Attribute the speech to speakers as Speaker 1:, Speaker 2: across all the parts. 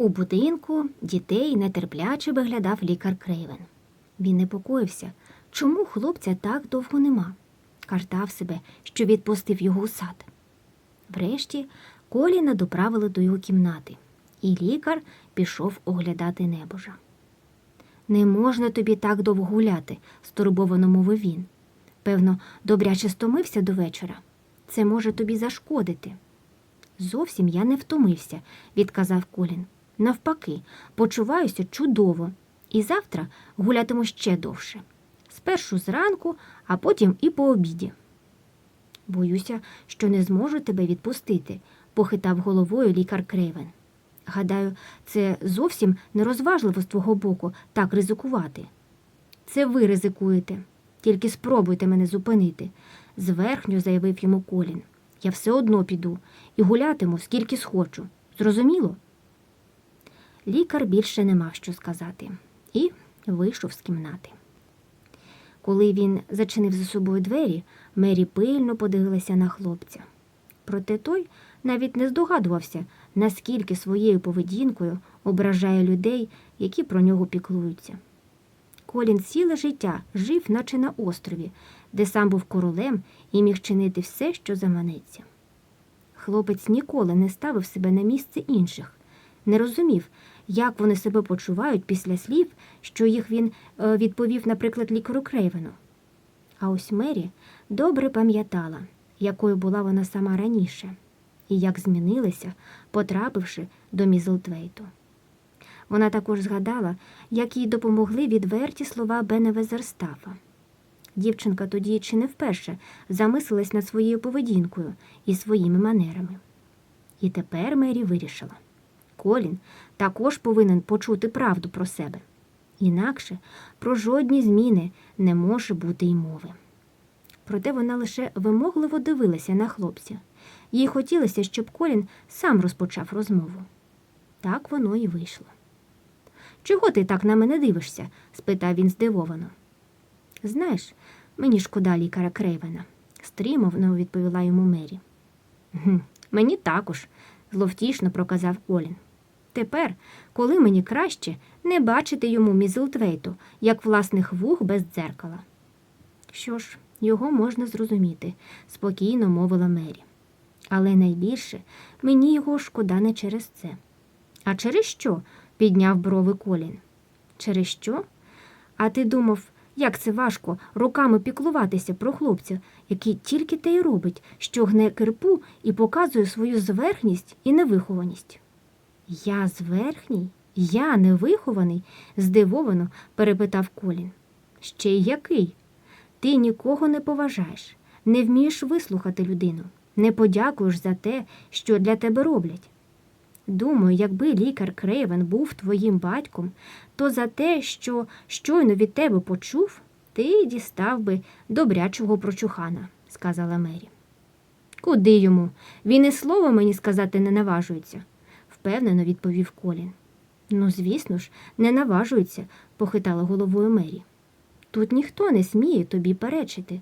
Speaker 1: У будинку дітей нетерпляче виглядав лікар Крейвен. Він непокоївся, чому хлопця так довго нема. Картав себе, що відпустив його у сад. Врешті Коліна доправили до його кімнати, і лікар пішов оглядати небожа. Не можна тобі так довго гуляти, стурбовано мовив він. Певно, добряче стомився до вечора. Це може тобі зашкодити. Зовсім я не втомився, відказав Колін. Навпаки, почуваюся чудово, і завтра гулятиму ще довше. Спершу зранку, а потім і по обіді. Боюся, що не зможу тебе відпустити, похитав головою лікар Крейвен. Гадаю, це зовсім нерозважливо з твого боку так ризикувати. Це ви ризикуєте. Тільки спробуйте мене зупинити, зверхньо заявив йому Колін. Я все одно піду і гулятиму, скільки схочу. Зрозуміло? Лікар більше не мав що сказати і вийшов з кімнати. Коли він зачинив за собою двері, Мері пильно подивилася на хлопця. Проте той навіть не здогадувався, наскільки своєю поведінкою ображає людей, які про нього піклуються. Колін ціле життя жив, наче на острові, де сам був королем і міг чинити все, що заманеться. Хлопець ніколи не ставив себе на місце інших, не розумів, як вони себе почувають після слів, що їх він е, відповів, наприклад, лікару Крейвену. А ось Мері добре пам'ятала, якою була вона сама раніше, і як змінилася, потрапивши до Мізлтвейту. Вона також згадала, як їй допомогли відверті слова Бена Везерстафа. Дівчинка тоді чи не вперше замислилась над своєю поведінкою і своїми манерами. І тепер Мері вирішила. Колін також повинен почути правду про себе. Інакше про жодні зміни не може бути й мови. Проте вона лише вимогливо дивилася на хлопця. Їй хотілося, щоб Колін сам розпочав розмову. Так воно і вийшло. Чого ти так на мене дивишся? спитав він здивовано. Знаєш, мені шкода лікаря Крейвена, стримовно відповіла йому Мері. «Гм, Мені також, зловтішно проказав Колін. Тепер, коли мені краще, не бачити йому Мізлтвейту, як власних вух без дзеркала. Що ж, його можна зрозуміти, спокійно мовила Мері. Але найбільше мені його шкода не через це. А через що? підняв брови Колін. Через що? А ти думав, як це важко руками піклуватися про хлопця, який тільки те й робить, що гне кирпу і показує свою зверхність і невихованість. Я зверхній? Я невихований? здивовано перепитав Колін. Ще й який? Ти нікого не поважаєш, не вмієш вислухати людину, не подякуєш за те, що для тебе роблять. Думаю, якби лікар Крейвен був твоїм батьком, то за те, що щойно від тебе почув, ти дістав би добрячого прочухана, сказала Мері. Куди йому? Він і слова мені сказати не наважується, впевнено відповів Колін. Ну, звісно ж, не наважується, похитала головою Мері. Тут ніхто не сміє тобі перечити,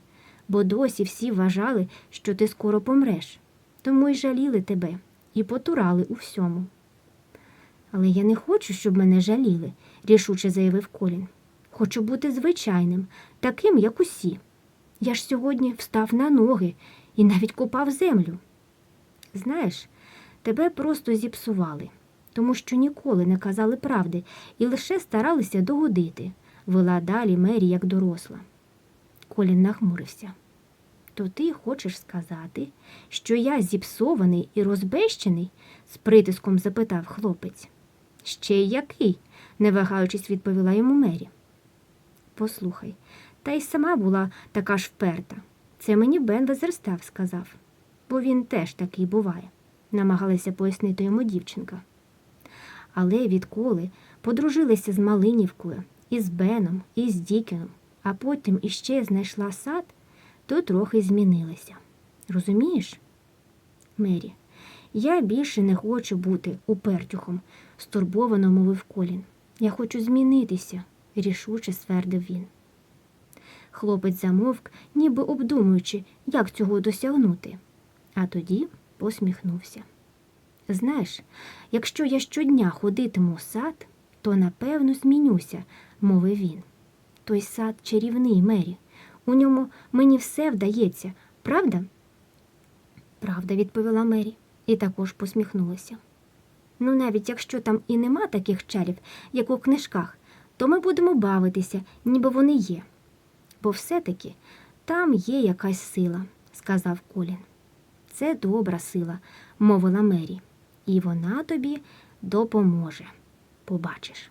Speaker 1: бо досі всі вважали, що ти скоро помреш, тому й жаліли тебе і потурали у всьому. Але я не хочу, щоб мене жаліли, рішуче заявив Колін. Хочу бути звичайним, таким, як усі. Я ж сьогодні встав на ноги і навіть копав землю. Знаєш, тебе просто зіпсували, тому що ніколи не казали правди і лише старалися догодити, вела далі Мері як доросла. Колін нахмурився. То ти хочеш сказати, що я зіпсований і розбещений? з притиском запитав хлопець. Ще й який? не вагаючись, відповіла йому Мері. Послухай, та й сама була така ж вперта. Це мені Бен Везерстав сказав, бо він теж такий буває, намагалася пояснити йому дівчинка. Але відколи подружилися з Малинівкою, і з Беном, і з Дікеном, а потім іще знайшла сад, то трохи змінилася. Розумієш? Мері, я більше не хочу бути упертюхом, стурбовано мовив Колін. Я хочу змінитися, рішуче ствердив він. Хлопець замовк, ніби обдумуючи, як цього досягнути, а тоді посміхнувся. Знаєш, якщо я щодня ходитиму у сад, то напевно змінюся, мовив він. Той сад чарівний, Мері. У ньому мені все вдається, правда? Правда, відповіла Мері і також посміхнулася. Ну, навіть якщо там і нема таких чарів, як у книжках, то ми будемо бавитися, ніби вони є. Бо все-таки там є якась сила, сказав Колін. Це добра сила, мовила Мері, і вона тобі допоможе. Побачиш.